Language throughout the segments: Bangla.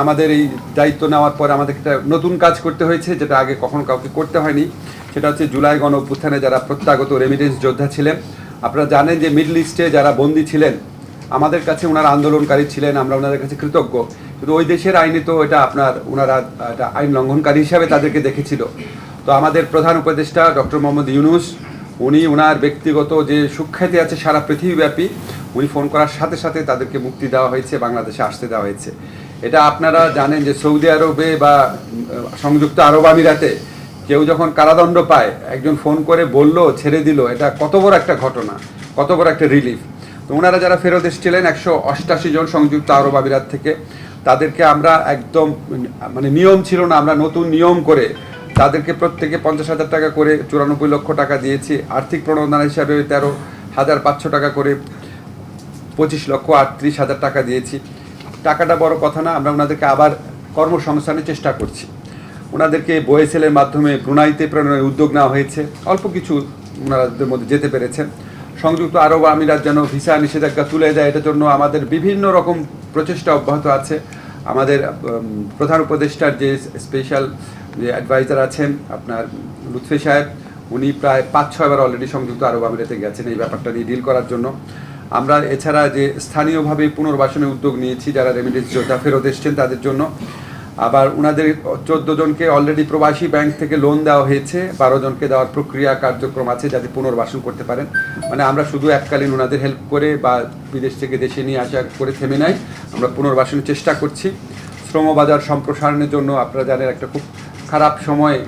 আমাদের এই দায়িত্ব নেওয়ার পর আমাদের একটা নতুন কাজ করতে হয়েছে, যেটা আগে কখনো কাউকে করতে হয়নি। সেটা হচ্ছে জুলাই গণ অভ্যুত্থানে যারা প্রত্যাগত রেমিটেন্স যোদ্ধা ছিলেন, আপনারা জানেন যে মিডল ইস্টে যারা বন্দী ছিলেন, আমাদের কাছে ওনারা আন্দোলনকারী ছিলেন, আমরা ওনাদের কাছে কৃতজ্ঞ। কিন্তু ওই দেশের আইনে তো এটা আপনার ওনারা এটা আইন লঙ্ঘনকারী হিসাবে তাদেরকে দেখেছিল। তো আমাদের প্রধান উপদেষ্টা ডক্টর মোহাম্মদ ইউনুস, উনি ওনার ব্যক্তিগত যে সুখ্যাতি আছে সারা পৃথিবীব্যাপী, উনি ফোন করার সাথে সাথে তাদেরকে মুক্তি দেওয়া হয়েছে, বাংলাদেশে আসতে দেওয়া হয়েছে। এটা আপনারা জানেন যে সৌদি আরবে বা সংযুক্ত আরব আমিরাতে কেউ যখন কারাদণ্ড পায়, একজন ফোন করে বলল, ছেড়ে দিল, এটা কত বড় একটা ঘটনা, কত বড় একটা রিলিফ তো ওনারা যারা ফেরত এসেছিলেন, একশো অষ্টাশি জন সংযুক্ত আরব আমিরাত থেকে, তাদেরকে আমরা একদম মানে নিয়ম ছিল না, আমরা নতুন নিয়ম করে তাদেরকে প্রত্যেকে পঞ্চাশ হাজার টাকা করে, চুরানব্বই লক্ষ টাকা দিয়েছি। আর্থিক প্রণোদনা হিসাবে তেরো হাজার পাঁচশো টাকা করে পঁচিশ লক্ষ আটত্রিশ হাজার টাকা দিয়েছি। টাকাটা বড় কথা না, আমরা ওনাদেরকে আবার কর্মসংস্থানের চেষ্টা করছি। ওনাদেরকে বয়েসেলের মাধ্যমে ব্রুনাইতে প্রেরণের উদ্যোগ নেওয়া হয়েছে। অল্প কিছু ওনাদের মধ্যে যেতে পেরেছেন সংযুক্ত আরব আমিরাত যেন ভিসা নিষেধাজ্ঞা তুলে দেয়, এটার জন্য আমাদের বিভিন্ন রকম প্রচেষ্টা অব্যাহত আছে। আমাদের প্রধান উপদেষ্টার যে স্পেশাল যে অ্যাডভাইজার আছেন, আপনার লুৎফে সাহেব, উনি প্রায় পাঁচ ছয়বার অলরেডি সংযুক্ত আরব আমিরাতে গেছেন এই ব্যাপারটা নিয়ে ডিল করার জন্য। আমরা এছাড়া যে স্থানীয়ভাবে পুনর্বাসনের উদ্যোগ নিয়েছি, যারা রেমিডেন্স যোদ্ধা ফেরত এসছেন তাদের জন্য, আবার ওনাদের চোদ্দ জনকে অলরেডি প্রবাসী ব্যাংক থেকে লোন দেওয়া হয়েছে, বারো জনকে দেওয়ার প্রক্রিয়া কার্যক্রম আছে যাতে পুনর্বাসন করতে পারেন। মানে আমরা শুধু এককালীন ওনাদের হেল্প করে বা বিদেশ থেকে দেশে নিয়ে আসা করে থেমে নাই, আমরা পুনর্বাসনের চেষ্টা করছি। শ্রমবাজার সম্প্রসারণের জন্য আপনারা জানেন একটা খুব খারাপ সময়,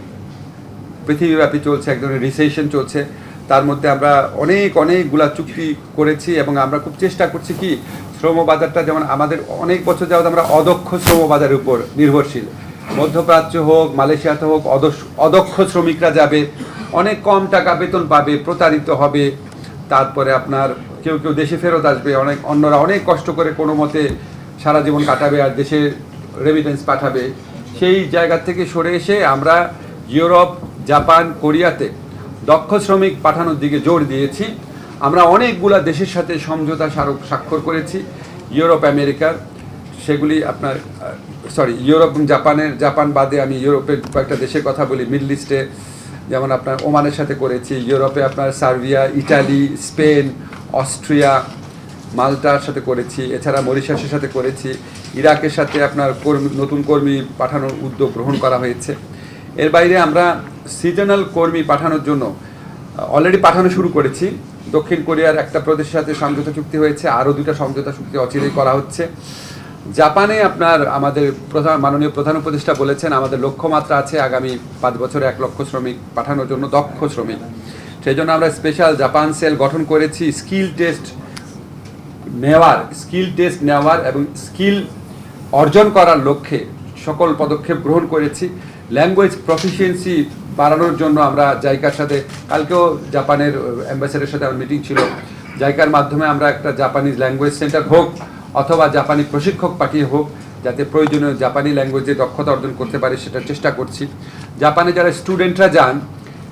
পৃথিবীব্যাপী চলছে এক ধরনের রিসেশন চলছে। তার মধ্যে আমরা অনেক, অনেকগুলা চুক্তি করেছি এবং আমরা খুব চেষ্টা করছি কি শ্রম বাজারটা যেমন আমাদের অনেক বছর যাবত আমরা অদক্ষ শ্রম বাজারের উপর নির্ভরশীল। মধ্যপ্রাচ্য হোক, মালয়েশিয়াতে হোক অদক্ষ- অদক্ষ শ্রমিকরা যাবে, অনেক কম টাকা বেতন পাবে, প্রতারিত হবে। তারপরে আপনার কেউ কেউ দেশে ফেরত আসবে, অনেক, অন্যরা অনেক কষ্ট করে কোনো মতে সারা জীবন কাটাবে আর দেশে রেমিটেন্স পাঠাবে। সেই জায়গা থেকে সরে এসে আমরা ইউরোপ, জাপান, কোরিয়াতে দক্ষ শ্রমিক পাঠানোর দিকে জোর দিয়েছি। আমরা অনেকগুলা দেশের সাথে সমঝোতা স্মারক স্বাক্ষর করেছি। ইউরোপ, আমেরিকার, সেগুলি আপনার সরি ইউরোপ জাপানের, জাপান বাদে আমি ইউরোপের কয়েকটা দেশের কথা বলি। মিডল ইস্টে যেমন আপনার ওমানের সাথে করেছি। ইউরোপে আপনার সার্বিয়া, ইটালি, স্পেন, অস্ট্রিয়া, মাল্টার সাথে করেছি। এছাড়া মরিশাসের সাথে করেছি। ইরাকের সাথে আপনার কর্মী নতুন কর্মী পাঠানোর উদ্যোগ গ্রহণ করা হয়েছে। এর বাইরে আমরা সিজনাল কর্মী পাঠানোর জন্য অলরেডি পাঠানো শুরু করেছি। দক্ষিণ কোরিয়ার একটা প্রদেশের সাথে সমঝোতা চুক্তি হয়েছে, আরও দুটা সমঝোতা চুক্তি অচিরেই করা হচ্ছে। জাপানে আপনার আমাদের প্রধান, মাননীয় প্রধান উপদেষ্টা বলেছেন, আমাদের লক্ষ্যমাত্রা আছে আগামী পাঁচ বছরে এক লক্ষ শ্রমিক পাঠানোর জন্য দক্ষ শ্রমিক। সেই জন্য আমরা স্পেশাল জাপান সেল গঠন করেছি স্কিল টেস্ট নেওয়ার স্কিল টেস্ট নেওয়ার এবং স্কিল অর্জন করার লক্ষ্যে সকল পদক্ষেপ গ্রহণ করেছি। ল্যাঙ্গুয়েজ প্রফিসিয়েন্সি বাড়ানোর জন্য আমরা জাইকার সাথে, কালকেও জাপানের অ্যাম্বাসেডারের সাথে আমার মিটিং ছিল। জাইকার মাধ্যমে আমরা একটা জাপানিজ ল্যাঙ্গুয়েজ সেন্টার হোক অথবা জাপানি প্রশিক্ষক পাঠিয়ে হোক, যাতে প্রয়োজনীয় জাপানি ল্যাঙ্গুয়েজে দক্ষতা অর্জন করতে পারে সেটার চেষ্টা করছি। জাপানে যারা স্টুডেন্টরা যান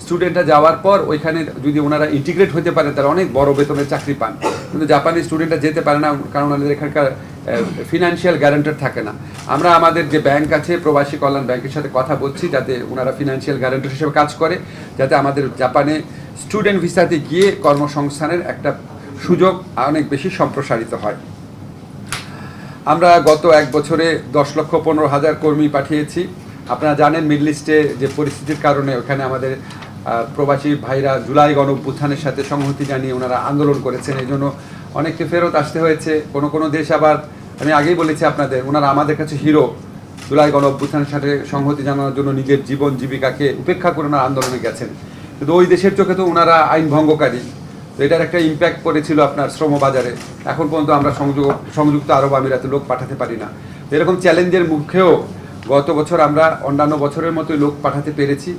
স্টুডেন্টরা যাওয়ার পর ওইখানে যদি ওনারা ইন্টিগ্রেট হতে পারে তারা অনেক বড় বেতনের চাকরি পান। কিন্তু জাপানি স্টুডেন্টরা যেতে পারে না, কারণ ওনাদের এখানকার ফিনান্সিয়াল গ্যারান্টার থাকে না। আমরা আমাদের যে ব্যাংক আছে, প্রবাসী কল্যাণ ব্যাংকের সাথে কথা বলছি, যাতে ওনারা ফিনান্সিয়াল গ্যারান্টার হিসেবে কাজ করে, যাতে আমাদের জাপানে স্টুডেন্ট ভিসাতে গিয়ে কর্মসংস্থানের একটা সুযোগ অনেক বেশি সম্প্রসারিত হয়। আমরা গত এক বছরে দশ লক্ষ পনেরো হাজার কর্মী পাঠিয়েছি। আপনারা জানেন মিডল ইস্টে যে পরিস্থিতির কারণে ওখানে আমাদের প্রবাসী ভাইরা জুলাই গণ সাথে সংহতি জানিয়ে ওনারা আন্দোলন করেছেন। এই জন্য অনেককে ফেরত আসতে হয়েছে, কোনো কোনো দেশ আবার, আমি আগেই বলেছি আপনাদের, ওনারা আমাদের কাছে হিরো। জুলাই গণ অভ্যুত্থানের সাথে সংহতি জানানোর জন্য নিজের জীবন, জীবিকাকে উপেক্ষা করে ওনারা আন্দোলনে গেছেন। কিন্তু ওই দেশের চোখে তো ওনারা আইন ভঙ্গকারী। তো এটার একটা ইম্প্যাক্ট পড়েছিল আপনার শ্রমবাজারে। এখন পর্যন্ত আমরা সংযোগ, সংযুক্ত আরব আমিরাতে লোক পাঠাতে পারি না। এরকম চ্যালেঞ্জের মুখেও গত বছর আমরা অন্যান্য বছরের মতোই লোক পাঠাতে পেরেছি।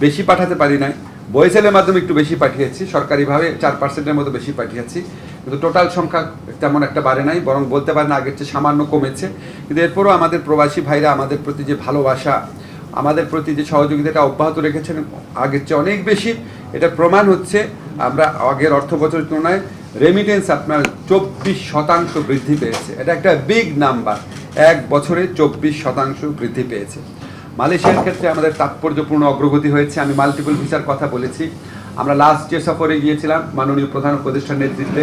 বেশি পাঠাতে পারি নাই। বয়েসেলের মাধ্যমে একটু বেশি পাঠিয়েছি, সরকারিভাবে চার পার্সেন্টের মতো বেশি পাঠিয়েছি। কিন্তু টোটাল সংখ্যা তেমন একটা বাড়ে নাই, বরং বলতে পারেন আগের চেয়ে সামান্য কমেছে। কিন্তু এরপরও আমাদের প্রবাসী ভাইরা আমাদের প্রতি যে ভালোবাসা, আমাদের প্রতি যে সহযোগিতাটা অব্যাহত রেখেছেন, আগের চেয়ে অনেক বেশি। এটা প্রমাণ হচ্ছে আমরা আগের অর্থ বছরের তুলনায় রেমিটেন্স আপনার চব্বিশ শতাংশ বৃদ্ধি পেয়েছে। এটা একটা বিগ নাম্বার এক বছরে চব্বিশ শতাংশ বৃদ্ধি পেয়েছে। মালয়েশিয়ার ক্ষেত্রে আমাদের তাৎপর্যপূর্ণ অগ্রগতি হয়েছে। আমি মাল্টিপল ভিসার কথা বলেছি। আমরা লাস্ট যে সফরে গিয়েছিলাম, মাননীয় প্রধান উপদেষ্টার নেতৃত্বে,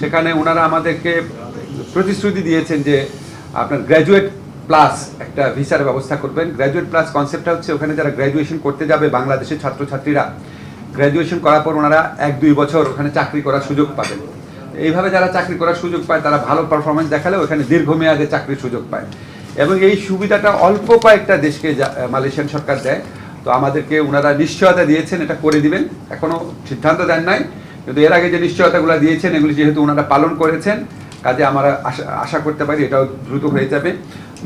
সেখানে ওনারা আমাদেরকে প্রতিশ্রুতি দিয়েছেন যে আপনার গ্র্যাজুয়েট প্লাস একটা ভিসার ব্যবস্থা করবেন। গ্র্যাজুয়েট প্লাস কনসেপ্টটা হচ্ছে ওখানে যারা গ্র্যাজুয়েশন করতে যাবে, বাংলাদেশের ছাত্রছাত্রীরা গ্র্যাজুয়েশন করার পর ওনারা এক, দুই বছর ওখানে চাকরি করার সুযোগ পাবেন। এইভাবে যারা চাকরি করার সুযোগ পায়, তারা ভালো পারফরমেন্স দেখালে ওখানে দীর্ঘমেয়াদে চাকরির সুযোগ পায়। এবং এই সুবিধাটা অল্প কয়েকটা দেশকে মালয়েশিয়ান সরকার দেয়। তো আমাদেরকে ওনারা নিশ্চয়তা দিয়েছেন, এটা করে দিবেন। এখনও সিদ্ধান্ত দেন নাই। কিন্তু এর আগে যে নিশ্চয়তাগুলো দিয়েছেন, এগুলি যেহেতু ওনারা পালন করেছেন, কাজে আমরা আশা আশা করতে পারি এটাও দ্রুত হয়ে যাবে।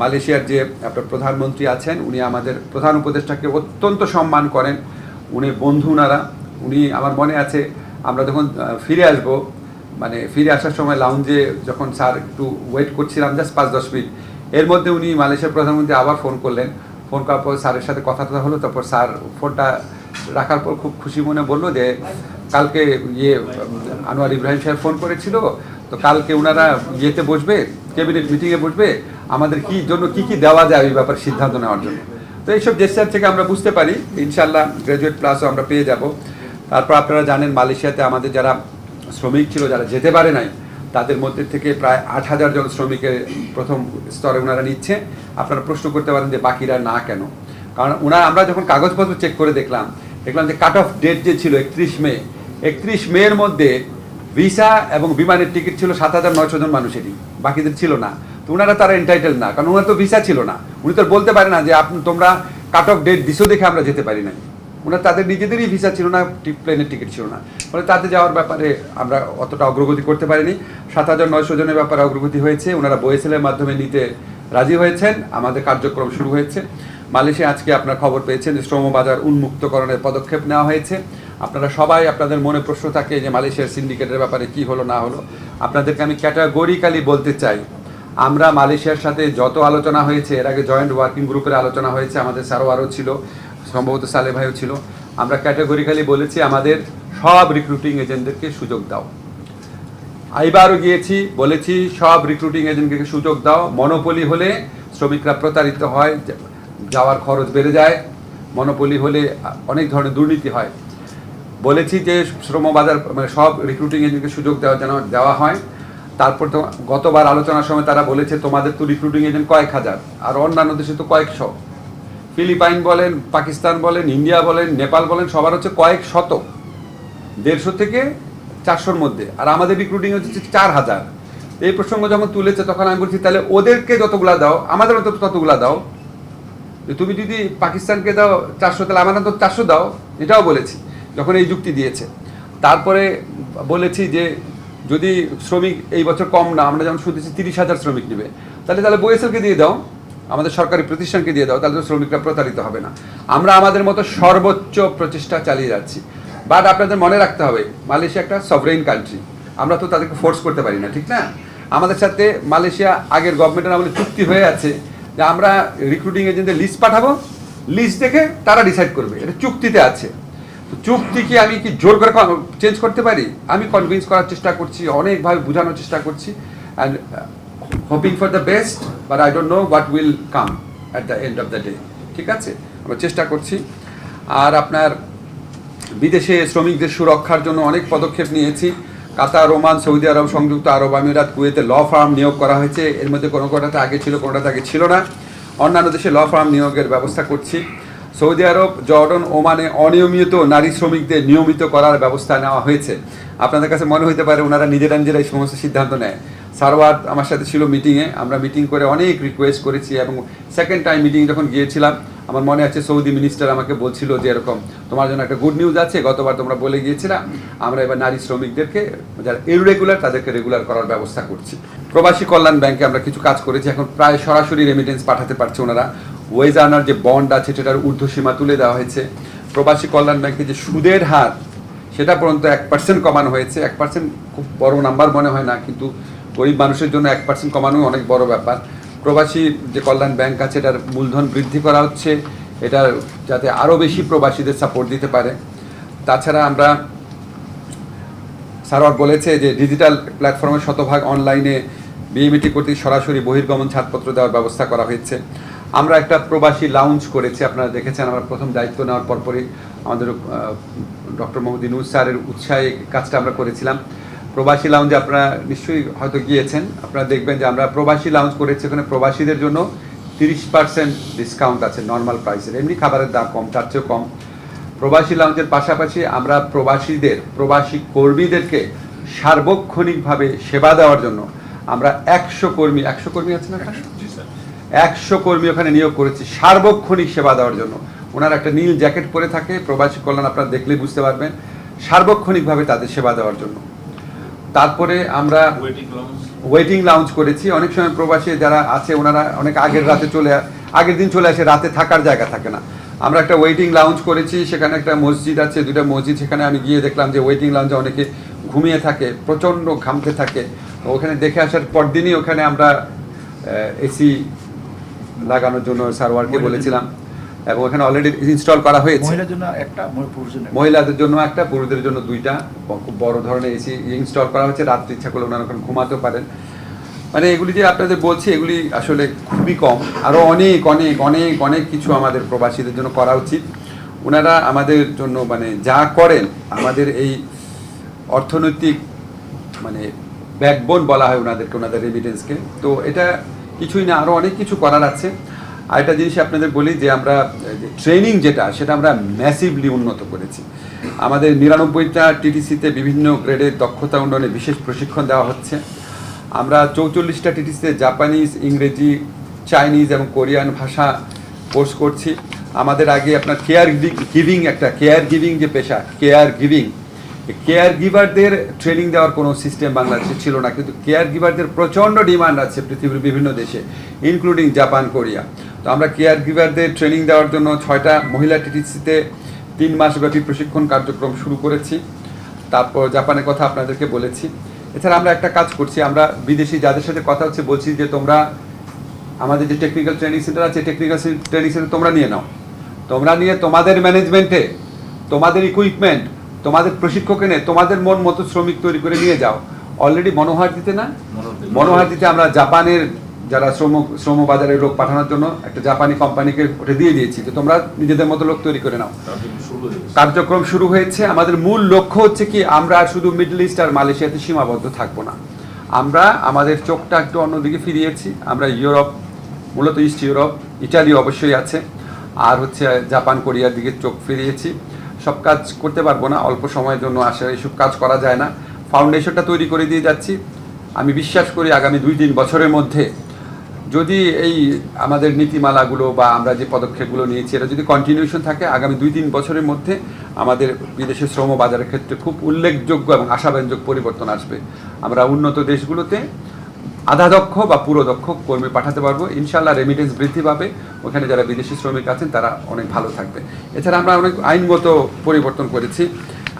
মালয়েশিয়ার যে, আপনার প্রধানমন্ত্রী আছেন, উনি আমাদের প্রধান উপদেষ্টাকে অত্যন্ত সম্মান করেন। উনি বন্ধু ওনারা উনি, আমার মনে আছে, আমরা যখন ফিরে আসব মানে ফিরে আসার সময় লাউঞ্জে যখন স্যার একটু ওয়েট করছিলাম জাস্ট পাঁচ, দশ মিনিট এর মধ্যে উনি মালয়েশিয়ার প্রধানমন্ত্রী আবার ফোন করলেন। ফোন করার পর স্যারের সাথে কথা টথা হলো, তারপর স্যার ফোনটা রাখার পর খুব খুশি মনে বলল যে, কালকে ইয়ে আনোয়ার ইব্রাহিম সাহেব ফোন করেছিল, তো কালকে ওনারা ইয়েতে বসবে, ক্যাবিনেট মিটিংয়ে বসবে, আমাদের কি জন্য, কি কি দেওয়া যায় ওই ব্যাপারে সিদ্ধান্ত নেওয়ার জন্য। তো এইসব জেস্টার থেকে আমরা বুঝতে পারি ইনশাল্লাহ গ্র্যাজুয়েট প্লাসও আমরা পেয়ে যাব। তারপর আপনারা জানেন মালয়েশিয়াতে আমাদের যারা শ্রমিক ছিল, যারা যেতে পারে নাই তাদের মধ্যে থেকে প্রায় আট হাজার জন শ্রমিকের প্রথম স্তরে ওনারা নিচ্ছে। আপনারা প্রশ্ন করতে পারেন যে বাকিরা না কেন? কারণ ওনারা আমরা যখন কাগজপত্র চেক করে দেখলাম দেখলাম যে কাট অফ ডেট যে ছিল একত্রিশ মে, একত্রিশ মের মধ্যে ভিসা এবং বিমানের টিকিট ছিল সাত হাজার নয়শো জন মানুষেরই, বাকিদের ছিল না। তো ওনারা তারা এন্টাইটেল না, কারণ ওনার তো ভিসা ছিল না। উনি তো বলতে পারে না যে আপনি তোমরা কাট অফ ডেট দিছো দেখে আমরা যেতে পারি নাই। ওনার তাদের নিজেদেরই ভিসা ছিল না প্লেনের টিকিট ছিল না। ফলে তাতে যাওয়ার ব্যাপারে আমরা অতটা অগ্রগতি করতে পারিনি। সাত হাজার নয়শো জনের ব্যাপারে অগ্রগতি হয়েছে, ওনারা বয়েসেলের মাধ্যমে নিতে রাজি হয়েছেন, আমাদের কার্যক্রম শুরু হয়েছে। মালয়েশিয়া আজকে আপনার খবর পেয়েছেন যে শ্রমবাজার উন্মুক্তকরণের পদক্ষেপ নেওয়া হয়েছে। আপনারা সবাই, আপনাদের মনে প্রশ্ন থাকে যে মালয়েশিয়ার সিন্ডিকেটের ব্যাপারে কি হলো, না হলো। আপনাদেরকে আমি ক্যাটাগরিক্যালি বলতে চাই, আমরা মালয়েশিয়ার সাথে যত আলোচনা হয়েছে, এর আগে জয়েন্ট ওয়ার্কিং গ্রুপের আলোচনা হয়েছে, আমাদের স্যারও আরও ছিল। সম্ভবত সালে ভাইও ছিল। আমরা ক্যাটাগরিক্যালি বলেছি আমাদের সব রিক্রুটিং এজেন্টদেরকে সুযোগ দাও। আইবারও গিয়েছি, বলেছি সব রিক্রুটিং এজেন্টকে সুযোগ দাও। মনোপলি হলে শ্রমিকরা প্রতারিত হয় যাওয়ার খরচ বেড়ে যায়। মনোপলি হলে অনেক ধরনের দুর্নীতি হয়। বলেছি যে শ্রমবাজার মানে সব রিক্রুটিং এজেন্টকে সুযোগ দেওয়া যেন, দেওয়া হয়। তারপর গতবার আলোচনার সময় তারা বলেছে, তোমাদের তো রিক্রুটিং এজেন্ট কয়েক হাজার, আর অন্যান্য দেশে তো কয়েকশো। ফিলিপাইন বলেন, পাকিস্তান বলেন, ইন্ডিয়া বলেন, নেপাল বলেন, সবার হচ্ছে কয়েক শত দেড়শো থেকে চারশোর মধ্যে। আর আমাদের রিক্রুটিং হচ্ছে চার হাজার। এই প্রসঙ্গ যখন তুলেছে, তখন আমি বলছি, তাহলে ওদেরকে যতগুলা দাও, আমাদের অন্তত ততগুলা দাও। যে তুমি যদি পাকিস্তানকে দাও চারশো, তাহলে আমার অন্তত চারশো দাও। এটাও বলেছি, যখন এই যুক্তি দিয়েছে। তারপরে বলেছি যে, যদি শ্রমিক এই বছর কম না, আমরা যেমন শুনতেছি তিরিশ হাজার শ্রমিক নেবে। তাহলে তাহলে বইএসএলকে দিয়ে দাও। আমাদের সরকারি প্রতিষ্ঠানকে দিয়ে দাও, তাহলে তো শ্রমিকরা প্রতারিত হবে না। আমরা আমাদের মতো সর্বোচ্চ প্রচেষ্টা চালিয়ে যাচ্ছি। বাট আপনাদের মনে রাখতে হবে, মালয়েশিয়া একটা সভরেইন কান্ট্রি আমরা তো তাদেরকে ফোর্স করতে পারি না, ঠিক না? আমাদের সাথে মালয়েশিয়া আগের গভর্নমেন্টের আমলে চুক্তি হয়ে আছে যে আমরা রিক্রুটিং এজেন্টদের লিস্ট পাঠাবো লিস্ট দেখে তারা ডিসাইড করবে। এটা চুক্তিতে আছে। চুক্তি কি আমি কি জোর করে চেঞ্জ করতে পারি? আমি কনভিন্স করার চেষ্টা করছি, অনেকভাবে বোঝানোর চেষ্টা করছি। And hoping for the best but I don't know what will come at the end of the day ঠিক আছে? আমরা চেষ্টা করছি। আর আপনার বিদেশে শ্রমিকদের সুরক্ষার জন্য অনেক পদক্ষেপ নিয়েছি। কাতার, ওমান, সৌদি আরব, সংযুক্ত আরব আমিরাত, কুয়েতে ল ফার্ম নিয়োগ করা হয়েছে। এর মধ্যে কোনো কোনোটাতে আগে ছিল, কোনোটাতে আগে ছিল না। অন্যান্য দেশে ল ফার্ম নিয়োগের ব্যবস্থা করছি। সৌদি আরব, জর্ডন, ওমানে অনিয়মিত নারী শ্রমিকদের নিয়মিত করার ব্যবস্থা নেওয়া হয়েছে। আপনাদের কাছে মনে হতে পারে, ওনারা নিজেরা নিজেরা এই সমস্ত সিদ্ধান্ত নেয়। সারওয়ার আমার সাথে ছিল মিটিংয়ে আমরা মিটিং করে অনেক রিকোয়েস্ট করেছি এবং সেকেন্ড টাইম মিটিং যখন গিয়েছিলাম, আমার মনে আছে সৌদি মিনিস্টার আমাকে বলছিল যে এরকম, তোমার জন্য একটা গুড নিউজ আছে, গতবার তোমরা বলে গিয়েছিলাম আমরা এবার নারী শ্রমিকদেরকে, যারা ইরেগুলার তাদেরকে রেগুলার করার ব্যবস্থা করছি। প্রবাসী কল্যাণ ব্যাংকে আমরা কিছু কাজ করেছি, এখন প্রায় সরাসরি রেমিটেন্স পাঠাতে পারছে ওনারা। ওয়েজ আনার যে বন্ড আছে, সেটার ঊর্ধ্বসীমা তুলে দেওয়া হয়েছে। প্রবাসী কল্যাণ ব্যাংকে যে সুদের হার, সেটা পর্যন্ত এক পার্সেন্ট কমানো হয়েছে। এক পার্সেন্ট খুব বড় নাম্বার মনে হয় না, কিন্তু গরিব মানুষের জন্য এক পার্সেন্ট কমানো অনেক বড় ব্যাপার। প্রবাসী যে কল্যাণ ব্যাংক আছে, এটার মূলধন বৃদ্ধি করা হচ্ছে। এটা যাতে আরও বেশি প্রবাসীদের সাপোর্ট দিতে পারে। তাছাড়া আমরা সারওয়ার বলেছে যে ডিজিটাল প্ল্যাটফর্মে শতভাগ অনলাইনে বিএমইটি কর্তৃক সরাসরি বহির্গমন ছাড়পত্র দেওয়ার ব্যবস্থা করা হয়েছে। আমরা একটা প্রবাসী লাউঞ্জ করেছি, আপনারা দেখেছেন আমরা প্রথম দায়িত্ব নেওয়ার পরপরই আমাদের ডক্টর মোহাম্মদ ইনুস স্যারের উৎসাহে কাজটা আমরা করেছিলাম। প্রবাসী লাউঞ্জে আপনারা নিশ্চয়ই হয়তো গিয়েছেন। আপনারা দেখবেন যে আমরা প্রবাসী লাউঞ্জ করেছি ওখানে প্রবাসীদের জন্য তিরিশ পার্সেন্ট ডিসকাউন্ট আছে নর্মাল প্রাইসের এমনি খাবারের দাম কম তার চেয়েও কম। প্রবাসী লাউঞ্জের পাশাপাশি আমরা প্রবাসীদের প্রবাসী কর্মীদেরকে সার্বক্ষণিকভাবে সেবা দেওয়ার জন্য আমরা একশো কর্মী একশো কর্মী আছে না একশো কর্মী ওখানে নিয়োগ করেছি সার্বক্ষণিক সেবা দেওয়ার জন্য। ওনার একটা নীল জ্যাকেট পরে থাকে প্রবাসী কল্যাণ আপনারা দেখলেই বুঝতে পারবেন সার্বক্ষণিকভাবে তাদের সেবা দেওয়ার জন্য। তারপরে আমরা ওয়েটিং লঞ্চ লাউঞ্জ করেছি। অনেক সময় প্রবাসী যারা আছে ওনারা অনেক আগের রাতে চলে আগের দিন চলে আসে রাতে থাকার জায়গা থাকে না। আমরা একটা ওয়েটিং লাউঞ্জ করেছি সেখানে একটা মসজিদ আছে দুটা মসজিদ। সেখানে আমি গিয়ে দেখলাম যে ওয়েটিং লাউঞ্জে অনেকে ঘুমিয়ে থাকে প্রচণ্ড ঘামতে থাকে। ওখানে দেখে আসার পরদিনই ওখানে আমরা এসি লাগানোর জন্য সারওয়ারকে বলেছিলাম। এবং ওখানে অলরেডি ইনস্টল করা হয়েছে। মহিলার জন্য একটা মহিলাদের জন্য একটা পুরুষদের জন্য দুইটা। খুব বড় ধরনের এসি ইনস্টল করা হয়েছে। রাত্রি ইচ্ছা করলে ওনারা ওখানে ঘুমাতেও পারেন। মানে এগুলি যে আপনাদের বলছি এগুলি আসলে খুবই কম। আরও অনেক অনেক অনেক অনেক কিছু আমাদের প্রবাসীদের জন্য করা উচিত। ওনারা আমাদের জন্য মানে যা করেন আমাদের এই অর্থনৈতিক মানে ব্যাকবোন বলা হয় ওনাদেরকে ওনাদের রেমিটেন্সকে তো এটা কিছুই না আরও অনেক কিছু করার আছে। আর একটা জিনিস আপনাদের বলি যে আমরা ট্রেনিং যেটা, সেটা আমরা ম্যাসিভলি উন্নত করেছি। আমাদের নিরানব্বইটা টিটিসিতে বিভিন্ন গ্রেডের দক্ষতা উন্নয়নে বিশেষ প্রশিক্ষণ দেওয়া হচ্ছে। আমরা চৌচল্লিশটা টিটিসিতে জাপানিজ, ইংরেজি, চাইনিজ এবং কোরিয়ান ভাষা কোর্স করছি। আমাদের আগে আপনার কেয়ার গিভিং একটা কেয়ার গিভিং যে পেশা কেয়ার গিভিং কেয়ার গিভারদের ট্রেনিং দেওয়ার কোনো সিস্টেম বাংলাদেশে ছিল না, কিন্তু কেয়ার গিভারদের প্রচণ্ড ডিমান্ড আছে পৃথিবীর বিভিন্ন দেশে ইনক্লুডিং জাপান কোরিয়া তো আমরা কেয়ার গিভারদের ট্রেনিং দেওয়ার জন্য ছয়টা মহিলা টিটিসিতে তিন মাসব্যাপী প্রশিক্ষণ কার্যক্রম শুরু করেছি। তারপর জাপানের কথা আপনাদেরকে বলেছি। এছাড়া আমরা একটা কাজ করছি, আমরা বিদেশি যাদের সাথে কথা হচ্ছে বলছি যে তোমরা আমাদের যে টেকনিক্যাল ট্রেনিং সেন্টার আছে টেকনিক্যাল ট্রেনিং সেন্টার তোমরা নিয়ে নাও। তোমরা নিয়ে তোমাদের ম্যানেজমেন্টে তোমাদের ইকুইপমেন্ট তোমাদের প্রশিক্ষক এনে তোমাদের মন মতো শ্রমিক তৈরি করে নিয়ে যাও। অলরেডি মনোহার দিতে না? মনোহার- দিতে আমরা জাপানের যারা শ্রম শ্রম বাজারে লোক পাঠানোর জন্য একটা জাপানি কোম্পানিকে ওটা দিয়ে দিয়েছি তো তোমরা নিজেদের মতো লোক তৈরি করে নাও। কার্যক্রম শুরু হয়ে হয়েছে। আমাদের মূল লক্ষ্য হচ্ছে কি, আমরা শুধু মিডল ইস্ট আর মালয়েশিয়াতে সীমাবদ্ধ থাকব না। আমরা আমাদের চোখটা একটু অন্যদিকে ফিরিয়েছি। আমরা ইউরোপ, মূলত ইস্ট ইউরোপ ইটালি অবশ্যই আছে। আর হচ্ছে জাপান কোরিয়ার দিকে চোখ ফিরিয়েছি। সব কাজ করতে পারব না, অল্প সময়ের জন্য আসে, এইসব কাজ করা যায় না। ফাউন্ডেশনটা তৈরি করে দিয়ে যাচ্ছি। আমি বিশ্বাস করি আগামী দুই তিন বছরের মধ্যে যদি এই আমাদের নীতিমালাগুলো বা আমরা যে পদক্ষেপগুলো নিয়েছি, এটা যদি কন্টিনিউশন থাকে, আগামী দুই তিন বছরের মধ্যে আমাদের বিদেশে শ্রম বাজারের ক্ষেত্রে খুব উল্লেখযোগ্য এবং আশাব্যঞ্জক পরিবর্তন আসবে। আমরা উন্নত দেশগুলোতে আধা দক্ষ বা পুরো দক্ষ কর্মী পাঠাতে পারব। ইনশাল্লাহ রেমিটেন্স বৃদ্ধি পাবে। ওখানে যারা বিদেশি শ্রমিক আছেন তারা অনেক ভালো থাকবে। এছাড়া আমরা অনেক আইনগত পরিবর্তন করেছি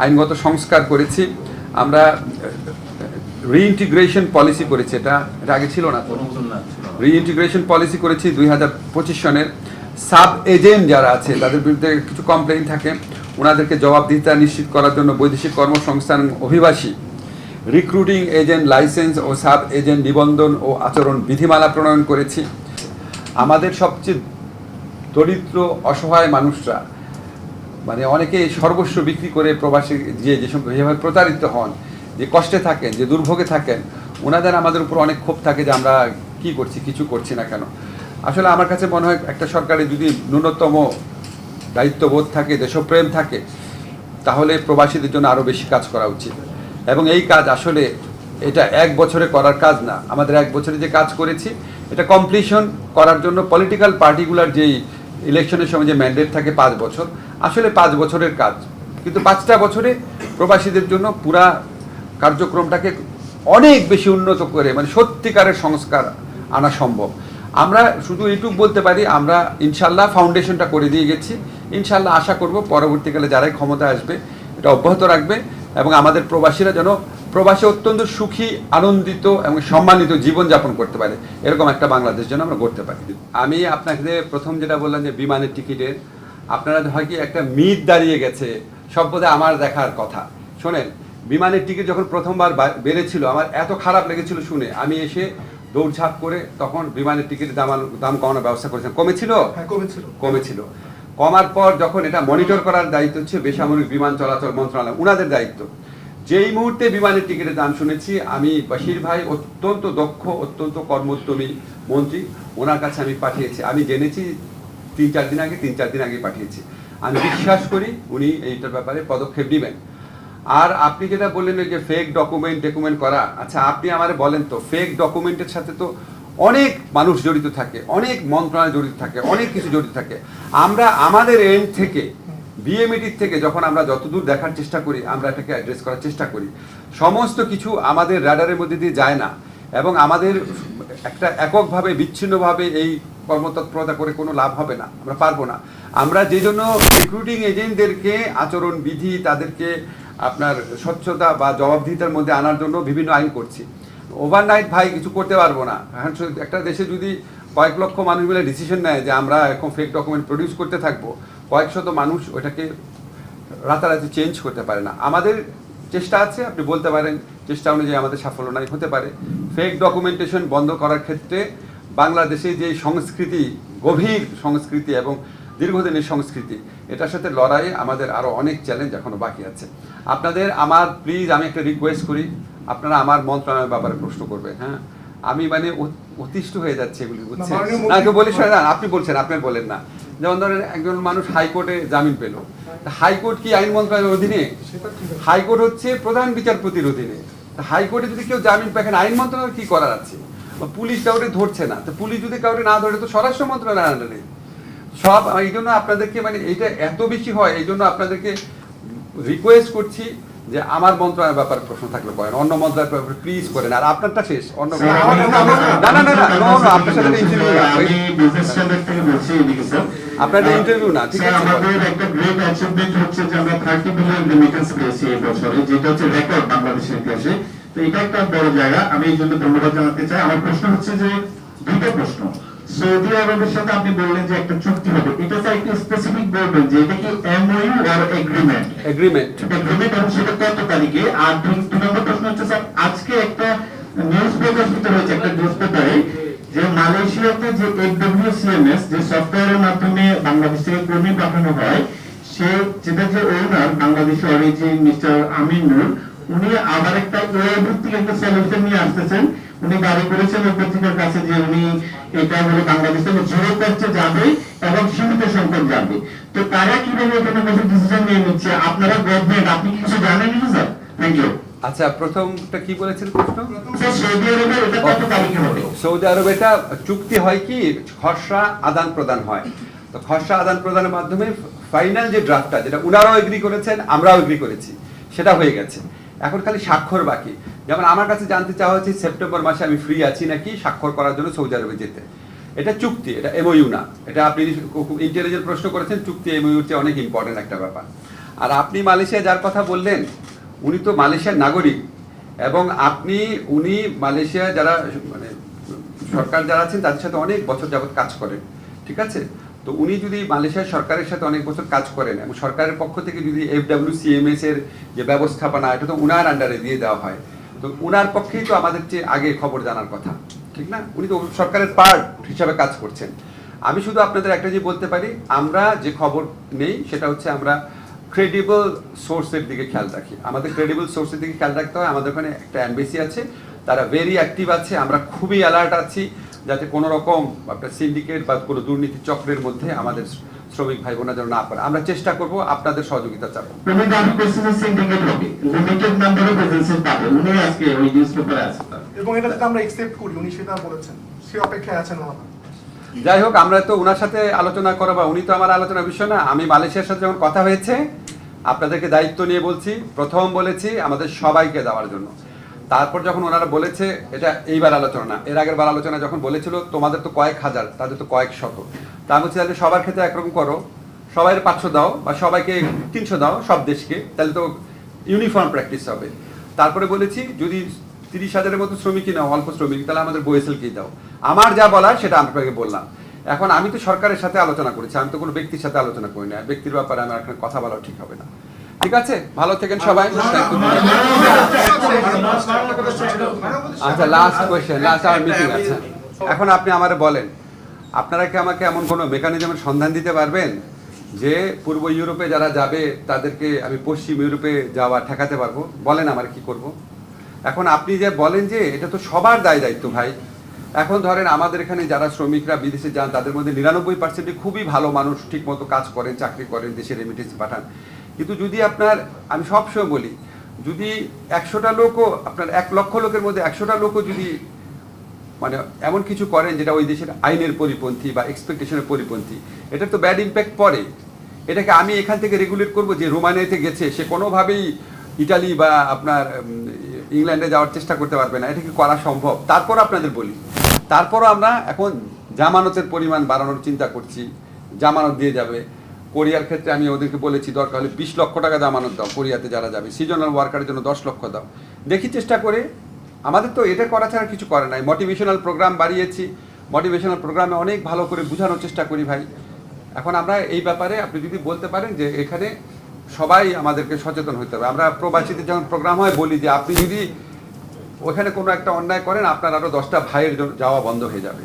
আইনগত সংস্কার করেছি। আমরা রিইন্টিগ্রেশন পলিসি করেছি। এটা এটা আগে ছিল না। রিইন্টিগ্রেশন পলিসি করেছি দুই হাজার পঁচিশ সনের। সাব এজেন্ট যারা আছে তাদের বিরুদ্ধে কিছু কমপ্লেন থাকে। ওনাদেরকে জবাবদিহিতা নিশ্চিত করার জন্য বৈদেশিক কর্মসংস্থান অভিবাসী রিক্রুটিং এজেন্ট লাইসেন্স ও সাব এজেন্ট নিবন্ধন ও আচরণ বিধিমালা প্রণয়ন করেছি। আমাদের সবচেয়ে দরিদ্র, অসহায় মানুষরা মানে অনেকে সর্বস্ব বিক্রি করে প্রবাসী যে যেসব যেভাবে প্রতারিত হন, যে কষ্টে থাকেন, যে দুর্ভোগে থাকেন, ওনাদের আমাদের উপর অনেক ক্ষোভ থাকে যে আমরা কি করছি, কিছু করছি না কেন। আসলে আমার কাছে মনে হয় একটা সরকারের যদি ন্যূনতম দায়িত্ববোধ থাকে, দেশপ্রেম থাকে, তাহলে প্রবাসীদের জন্য আরও বেশি কাজ করা উচিত। এবং এই কাজ আসলে এটা এক বছরে করার কাজ না। আমাদের এক বছরে যে কাজ করেছি, এটা কমপ্লিশন করার জন্য পলিটিক্যাল পার্টিগুলার যেই ইলেকশনের সময় যে ম্যান্ডেট থাকে পাঁচ বছর, আসলে পাঁচ বছরের কাজ। কিন্তু পাঁচটা বছরে প্রবাসীদের জন্য পুরা কার্যক্রমটাকে অনেক বেশি উন্নত করে মানে সত্যিকারের সংস্কার আনা সম্ভব। আমরা শুধু এইটুকু বলতে পারি, আমরা ইনশাল্লাহ ফাউন্ডেশনটা করে দিয়ে গেছি। ইনশাল্লাহ আশা করব পরবর্তীকালে যারাই ক্ষমতা আসবে, এটা অব্যাহত রাখবে। এবং আমাদের প্রবাসীরা যেন প্রবাসে অত্যন্ত সুখী আনন্দিত এবং সম্মানিত জীবনযাপন করতে পারে। এরকম একটা বাংলাদেশ যেন আমরা করতে পারি। আমি আপনাকে প্রথম যেটা বললাম যে বিমানের টিকিটের আপনারা হয় কি একটা মিথ দাঁড়িয়ে গেছে সব বোধহয় আমার দেখার কথা। শোনেন বিমানের টিকিট যখন প্রথমবার বেড়েছিল আমার এত খারাপ লেগেছিল শুনে। আমি এসে দৌড়ঝাঁপ করে তখন বিমানের টিকিটের দাম দাম কমানোর ব্যবস্থা করেছিলাম। কমেছিল? হ্যাঁ কমেছিল। কমেছিল। কমার পর যখন এটা মনিটর করার দায়িত্ব হচ্ছে বেসামরিক বিমান চলাচল মন্ত্রণালয়, উনাদের দায়িত্ব। যেই মুহূর্তে বিমানের টিকিটের দাম শুনেছি, আমি বাশির ভাই অত্যন্ত দক্ষ, অত্যন্ত কর্মোদ্যমী মন্ত্রী, ওনার কাছে আমি পাঠিয়েছি। আমি জেনেছি, তিন চার দিন আগে, তিন চার দিন আগে পাঠিয়েছি। আমি বিশ্বাস করি উনি এইটার ব্যাপারে পদক্ষেপ নেবেন। আর আপনি যেটা বললেন যে ফেক ডকুমেন্ট ডকুমেন্ট করা আচ্ছা আপনি আমার বলেন তো ফেক ডকুমেন্টের সাথে তো অনেক মানুষ জড়িত থাকে, অনেক মন্ত্রণালয় জড়িত থাকে, অনেক কিছু জড়িত থাকে। আমরা আমাদের এন্ড থেকে বিএমইটির থেকে যখন আমরা যতদূর দেখার চেষ্টা করি, আমরা এটাকে অ্যাড্রেস করার চেষ্টা করি। সমস্ত কিছু আমাদের র্যাডারের মধ্যে দিয়ে যায় না। এবং আমাদের একটা এককভাবে, বিচ্ছিন্নভাবে এই কর্মতৎপরতা করে কোনো লাভ হবে না। আমরা পারব না। আমরা যে জন্য রিক্রুটিং এজেন্টদেরকে আচরণ বিধি, তাদেরকে আপনার স্বচ্ছতা বা জবাবদিহিতার মধ্যে আনার জন্য বিভিন্ন আইন করছি। ওভারনাইট ভাই কিছু করতে পারব না। এখন একটা দেশে যদি কয়েক লক্ষ মানুষ মিলে ডিসিশন নেয় যে আমরা এখন ফেক ডকুমেন্ট প্রডিউস করতে থাকব, কয়েক শত মানুষ ওটাকে রাতারাতি চেঞ্জ করতে পারে না। আমাদের চেষ্টা আছে, আপনি বলতে পারেন, চেষ্টা অনুযায়ী আমাদের সাফল্য নাই, হতে পারে। ফেক ডকুমেন্টেশন বন্ধ করার ক্ষেত্রে বাংলাদেশে যে সংস্কৃতি, গভীর সংস্কৃতি এবং দীর্ঘদিনের সংস্কৃতি, এটার সাথে লড়াইয়ে আমাদের আরও অনেক চ্যালেঞ্জ এখনও বাকি আছে। আপনাদের, আমার প্লিজ আমি একটা রিকোয়েস্ট করি। আপনারা আমার মন্ত্রণালয়ের ব্যাপারে প্রশ্ন করবেন হ্যাঁ? আমি মানে অতিষ্ঠ হয়ে যাচ্ছে এগুলি বুঝছেন? না কেউ বলি না আপনি বলছেন আপনি বলেন না। যেমন ধরেন একজন মানুষ হাইকোর্টে জামিন পেল। হাইকোর্ট কি আইন মন্ত্রণালয়ের অধীনে? হাইকোর্ট হচ্ছে প্রধান বিচারপতির অধীনে। হাইকোর্টে যদি কেউ জামিন পায় আইন মন্ত্রণালয় কি করার আছে? পুলিশ কাউকে ধরছে না। তো পুলিশ যদি কাউকে না ধরে তো স্বরাষ্ট্র মন্ত্রণালয়ের আন্ডারে। সব এই জন্য আপনাদেরকে মানে এইটা এত বেশি হয় এই জন্য আপনাদেরকে রিকোয়েস্ট করছি যে আমার মন্ত্রণালয়ের ব্যাপারে প্রশ্ন থাকলে করেন অন্য মন্ত্রণালয়ের ব্যাপারে প্লিজ করেন আর আপনারটা শেষ অন্য না না না না আপনার সাথে ইন্টারভিউ না। আপনার এটা না, ঠিক আছে? আমাদের একটা great achievement হচ্ছে যে আমরা 30 billion remittance পেয়েছি এই বছরে, যেটা হচ্ছে record বাংলাদেশের ইতিহাসে। তো এটা একটা বড় জায়গা আমি এই জন্য ধন্যবাদ জানাতে চাই আমার প্রশ্ন হচ্ছে যে দুইটা প্রশ্ন সৌদি আরবের সাথে আপনি বললেন যে একটা চুক্তি হবে। এটা স্যার একটু স্পেসিফিক বলবেন যে এটা কি এমওইউ আর এগ্রিমেন্ট এগ্রিমেন্ট এগ্রিমেন্ট এবং সেটা কত তারিখে? আর দুই নম্বর প্রশ্ন হচ্ছে স্যার আজকে একটা নিউজ প্রকাশিত হয়েছে একটা নিউজ পেপারে যে মালয়েশিয়াতে যে এডব্লিউসিএমএস যে সফটওয়্যারের মাধ্যমে বাংলাদেশ থেকে কর্মী পাঠানো হয় সে যেটা যে ওনার বাংলাদেশে অরিজিন মিস্টার আমিন নূর উনি আবার একটা এআই ভিত্তিক একটা সলিউশন নিয়ে আসতেছেন। উনি দাবি করেছেন ওই পত্রিকার কাছে যে উনি এটা হলো বাংলাদেশ থেকে জিরো কস্টে যাবে এবং সীমিত সংখ্যক যাবে। তো তারা কীভাবে এখানে বসে ডিসিশন নিয়ে নিচ্ছে? আপনারা গভর্নমেন্ট আপনি কিছু জানেন না স্যার? থ্যাংক ইউ আচ্ছা প্রথমটা কি বলেছেন প্রশ্ন? সৌদি আরবে এটা চুক্তি হয় কি খসড়া আদান প্রদান হয়। তো খসড়া আদান প্রদানের মাধ্যমে ফাইনাল যে ড্রাফটটা যেটা উনারাও এগ্রি করেছেন আমরাও এগ্রি করেছি সেটা হয়ে গেছে। এখন খালি স্বাক্ষর বাকি। যেমন আমার কাছে জানতে চাওয়া হচ্ছে সেপ্টেম্বর মাসে আমি ফ্রি আছি নাকি স্বাক্ষর করার জন্য সৌদি আরবে যেতে। এটা চুক্তি, এটা এমওইউ না। এটা আপনি ইন্টেলিজেন্ট প্রশ্ন করেছেন, চুক্তি এমওইউর চেয়ে অনেক ইম্পর্টেন্ট একটা ব্যাপার। আর আপনি মালয়েশিয়া যার কথা বললেন, উনি তো মালয়েশিয়ার নাগরিক এবং আপনি, উনি মালয়েশিয়া যারা মানে সরকার যারা আছেন, তাদের সাথে অনেক বছর যাবত কাজ করেন, ঠিক আছে? তো উনি যদি মালয়েশিয়ার সরকারের সাথে অনেক বছর কাজ করেন এবং সরকারের পক্ষ থেকে যদি এফ ডাব্লিউ সিএমএস এর যে ব্যবস্থাপনা, এটা তো উনার আন্ডারে দিয়ে দেওয়া হয়। তো উনার পক্ষেই তো আমাদের চেয়ে আগে খবর জানার কথা, ঠিক না? উনি তো সরকারের পার্ট হিসাবে কাজ করছেন। আমি শুধু আপনাদের একটা যে বলতে পারি, আমরা যে খবর নেই, সেটা হচ্ছে আমরা ক্রেডিবল সোর্সের দিকে খেয়াল রাখি। আমাদের ক্রেডিবল সোর্সের দিকে খেয়াল রাখতে হয়। আমাদের ওখানে একটা এমবেসি আছে, তারা ভেরি অ্যাক্টিভ আছে, আমরা খুবই অ্যালার্ট আছি। যাতে কোনো রকম আপনার সিন্ডিকেট বা কোনো দুর্নীতি চক্রের মধ্যে আমাদের শ্রমিক ভাই বোনা যেন না পারে আমরা চেষ্টা করব আপনাদের সহযোগিতা চাবো। এবং এটা আমরা একসেপ্ট করি উনি সেটা বলেছেন। সে অপেক্ষায় আছেন ওনারা যাই হোক আমরা তো ওনার সাথে আলোচনা করো বা উনি তো আমার আলোচনার বিষয় না। আমি মালয়েশিয়ার সাথে যখন কথা হয়েছে আপনাদেরকে দায়িত্ব নিয়ে বলছি। প্রথম বলেছি আমাদের সবাইকে দেওয়ার জন্য। তারপর যখন ওনারা বলেছে, এটা এইবার আলোচনা না, এর আগের বার আলোচনা যখন বলেছিল, তোমাদের তো কয়েক হাজার, তাদের তো কয়েক শত। তা আমি তাহলে সবার ক্ষেত্রে একরকম করো। সবাই পাঁচশো দাও, বা সবাইকে তিনশো দাও, সব দেশকে, তাহলে তো ইউনিফর্ম প্র্যাকটিস হবে। তারপরে বলেছি, যদি তিরিশ হাজারের মতো শ্রমিকই নাও, অল্প শ্রমিক, তাহলে আমাদের বইএসএলকেই দাও। আমার যা বলার, সেটা আপনাকে বললাম। এখন আমি তো সরকারের সাথে আলোচনা করেছি, আমি তো কোনো ব্যক্তির সাথে আলোচনা করি না। ব্যক্তির ব্যাপারে আমার এখানে কথা বলা ঠিক হবে না। ঠিক আছে? ভালো থেকেন সবাই। আচ্ছা লাস্ট কোয়েশ্চেন লাস্ট আমার মিটিং আছে। এখন আপনি আমারে বলেন আপনারা কি আমাকে এমন কোনো মেকানিজমের সন্ধান দিতে পারবেন যে পূর্ব ইউরোপে যারা যাবে তাদেরকে আমি পশ্চিম ইউরোপে যাওয়া ঠেকাতে পারব? বলেন আমার কি করব? এখন আপনি যে বলেন যে এটা তো সবার দায় দায়িত্ব ভাই। এখন ধরেন আমাদের এখানে যারা শ্রমিকরা বিদেশে যান তাদের মধ্যে নিরানব্বই পার্সেন্টই খুবই ভালো মানুষ ঠিকমতো কাজ করেন চাকরি করেন দেশে রেমিটেন্স পাঠান। কিন্তু যদি আপনার, আমি সবসময় বলি, যদি একশোটা লোকও, আপনার এক লক্ষ লোকের মধ্যে একশোটা লোকও যদি মানে এমন কিছু করেন যেটা ওই দেশের আইনের পরিপন্থী বা এক্সপেকটেশনের পরিপন্থী, এটা তো ব্যাড ইম্প্যাক্ট পড়ে। এটাকে আমি এখান থেকে রেগুলেট করব যে রোমানিয়াতে গেছে, সে কোনোভাবেই ইটালি বা আপনার ইংল্যান্ডে যাওয়ার চেষ্টা করতে পারবে না। এটা কি করা সম্ভব? তারপর আপনাদের বলি। তারপরও আমরা এখন জামানতের পরিমাণ বাড়ানোর চিন্তা করছি। জামানত দিয়ে যাবে। কোরিয়ার ক্ষেত্রে আমি ওদেরকে বলেছি, দরকার হলে বিশ লক্ষ টাকা জামানত দাও কোরিয়াতে যারা যাবে সিজনাল ওয়ার্কারের জন্য দশ লক্ষ দাও। দেখি চেষ্টা করে। আমাদের তো এটা করা ছাড়া কিছু করে নাই। Motivational programme বাড়িয়েছি। মোটিভেশনাল প্রোগ্রামে অনেক ভালো করে বোঝানোর চেষ্টা করি ভাই। এখন আমরা এই ব্যাপারে আপনি যদি বলতে পারেন যে এখানে সবাই আমাদেরকে সচেতন হতে হবে। আমরা প্রবাসীদের যখন প্রোগ্রাম হয় বলি যে, আপনি যদি ওখানে কোনো একটা অন্যায় করেন, আপনার আরও দশটা ভাইয়ের যাওয়া বন্ধ হয়ে যাবে।